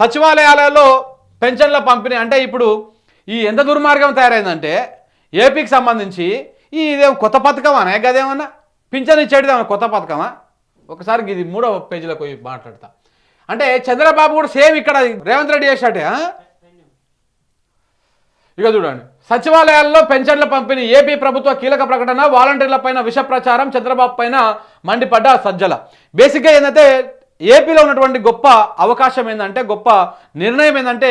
సచివాలయాలలో పెన్షన్ల పంపిణీ అంటే ఇప్పుడు ఈ ఎంత దుర్మార్గం తయారైందంటే ఏపీకి సంబంధించి ఈ ఇదేం కొత్త పథకమా అనే గదేమన్నా పింఛన్ ఇచ్చేటిదేమన్నా కొత్త పథకమా? ఒకసారి ఇది మూడవ పేజీలోకి పోయి మాట్లాడతా. అంటే చంద్రబాబు కూడా సేమ్ ఇక్కడ రేవంత్ రెడ్డి చేశాటే ఇక చూడండి. సచివాలయాల్లో పెన్షన్ల పంపిణీ ఏపీ ప్రభుత్వ కీలక ప్రకటన వాలంటీర్లపైన విష ప్రచారం చంద్రబాబు పైన మండిపడ్డ సజ్జల. బేసిక్గా ఏంటంటే ఏపీలో ఉన్నటువంటి గొప్ప అవకాశం ఏంటంటే గొప్ప నిర్ణయం ఏంటంటే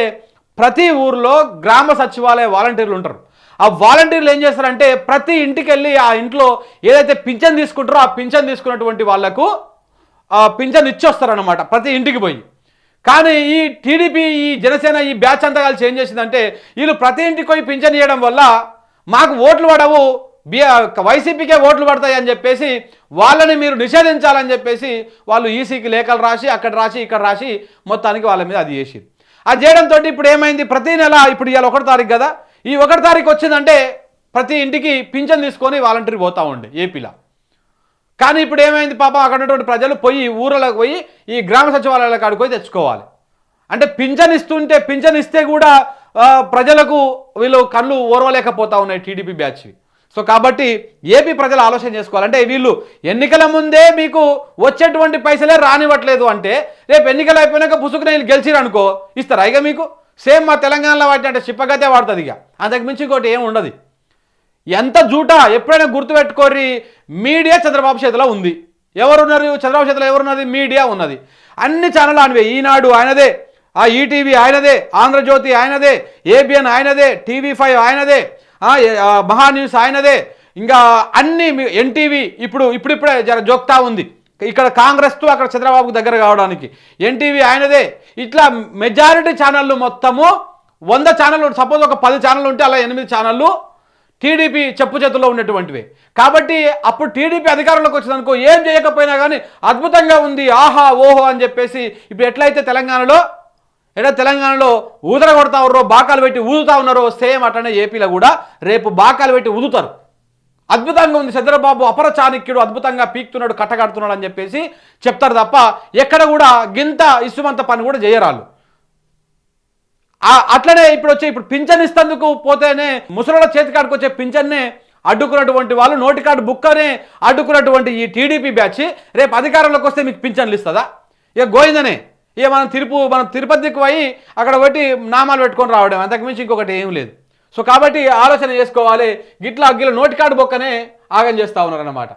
ప్రతి ఊర్లో గ్రామ సచివాలయ వాలంటీర్లు ఉంటారు. ఆ వాలంటీర్లు ఏం చేస్తారంటే ప్రతి ఇంటికి వెళ్ళి ఆ ఇంట్లో ఏదైతే పింఛన్ తీసుకుంటారో ఆ పింఛన్ తీసుకున్నటువంటి వాళ్ళకు ఆ పింఛన్ ఇచ్చొస్తారనమాట ప్రతి ఇంటికి పోయి. కానీ ఈ టీడీపీ ఈ జనసేన ఈ బ్యాచ్ అంతా కలిసి ఏం చేసిందంటే వీళ్ళు ప్రతి ఇంటికి పోయి పింఛన్ ఇవ్వడం వల్ల మాకు ఓట్లు పడవు వైసీపీకే ఓట్లు పడతాయి అని చెప్పేసి వాళ్ళని మీరు నిషేధించాలని చెప్పేసి వాళ్ళు ఈసీకి లేఖలు రాసి అక్కడ రాసి ఇక్కడ రాసి మొత్తానికి వాళ్ళ మీద అది చేసి అది చేయడంతో ఇప్పుడు ఏమైంది? ప్రతి నెల ఇప్పుడు ఇవాళ ఒకటి తారీఖు కదా. ఈ ఒకటి తారీఖు వచ్చిందంటే ప్రతి ఇంటికి పింఛన్ తీసుకొని వాలంటీర్ పోతా ఉండే ఏపీలో. కానీ ఇప్పుడు ఏమైంది పాపం? అక్కడ ఉన్నటువంటి ప్రజలు పోయి ఊర్లకు పోయి ఈ గ్రామ సచివాలయాల కాడికి పోయి తెచ్చుకోవాలి. అంటే పింఛన్ ఇస్తుంటే పింఛన్ ఇస్తే కూడా ప్రజలకు వీళ్ళు కళ్ళు ఓర్వలేకపోతూ ఉన్నాయి టీడీపీ బ్యాచ్ సో కాబట్టి ఏపీ ప్రజలు ఆలోచన చేసుకోవాలంటే వీళ్ళు ఎన్నికల ముందే మీకు వచ్చేటువంటి పైసలే రానివ్వట్లేదు అంటే రేపు ఎన్నికలు అయిపోయినాక పుసుకుని వీళ్ళు గెలిచిరనుకో ఇస్తారా ఇక మీకు? సేమ్ మా తెలంగాణలో వాటి అంటే చిప్పగతే వాడుతుంది ఇక. అంతకు మించి ఇంకోటి ఏం ఉండదు. ఎంత జూటా ఎప్పుడైనా గుర్తుపెట్టుకోరి మీడియా చంద్రబాబు చేతిలో ఉంది. ఎవరున్నారు? చంద్రబాబు చేతిలో ఎవరున్నది? మీడియా ఉన్నది. అన్ని ఛానల్ ఆనవే. ఈనాడు ఆయనదే ఆ ఈటీవీ ఆయనదే ఆంధ్రజ్యోతి ఆయనదే ఏబిఎన్ ఆయనదే టీవీ ఫైవ్ ఆయనదే మహా న్యూస్ ఆయనదే. ఇంకా అన్ని మీ- ఎన్టీవీ ఇప్పుడు ఇప్పుడిప్పుడే జర జోక్తా ఉంది. ఇక్కడ కాంగ్రెస్తో అక్కడ చంద్రబాబుకు దగ్గర కావడానికి. ఎన్టీవీ ఆయనదే. ఇట్లా మెజారిటీ ఛానళ్ళు మొత్తము వంద ఛానళ్ళు సపోజ్ ఒక పది ఛానళ్ళు ఉంటే అలా ఎనిమిది ఛానళ్ళు టీడీపీ చెప్పు చేతుల్లో ఉన్నటువంటివి కాబట్టి అప్పుడు టీడీపీ అధికారంలోకి వచ్చిందనుకో ఏం చేయకపోయినా కానీ అద్భుతంగా ఉంది. ఆహా ఓహో అని చెప్పేసి ఇప్పుడు ఎట్లయితే తెలంగాణలో ఎట్లా తెలంగాణలో ఊదర కొడతా ఉన్నారో బాకాలు పెట్టి ఊదుతా ఉన్నారో సేమ్ అట్లనే ఏపీలో కూడా రేపు బాకాలు పెట్టి ఊదుతారు. అద్భుతంగా ఉంది చంద్రబాబు అపర చాణక్యుడు అద్భుతంగా పీక్తున్నాడు కట్టగడుతున్నాడు అని చెప్పేసి చెప్తారు తప్ప ఎక్కడ కూడా గింత ఇసుమంత పని కూడా చేయరాళ్ళు. అట్లనే ఇప్పుడు వచ్చే ఇప్పుడు పింఛన్ ఇస్తందుకు పోతేనే ముసలోళ్ళ చేతికాడికి వచ్చే పింఛన్నే అడ్డుకున్నటువంటి వాళ్ళు నోటి కార్డు బుక్కనే అడ్డుకున్నటువంటి ఈ టీడీపీ బ్యాచ్ రేపు అధికారంలోకి వస్తే మీకు పింఛన్లు ఇస్తుందా? ఇక గోయిందనే ఇక మనం తిరుపు మనం తిరుపతికి పోయి అక్కడ ఒకటి నామాలు పెట్టుకొని రావడం అంతకుమించి ఇంకొకటి ఏం లేదు. సో కాబట్టి ఆలోచన చేసుకోవాలి. గిట్లా గిట్ల అగ్గిల నోటికాడు బొక్కనే ఆగం చేస్తూ ఉన్నారన్నమాట.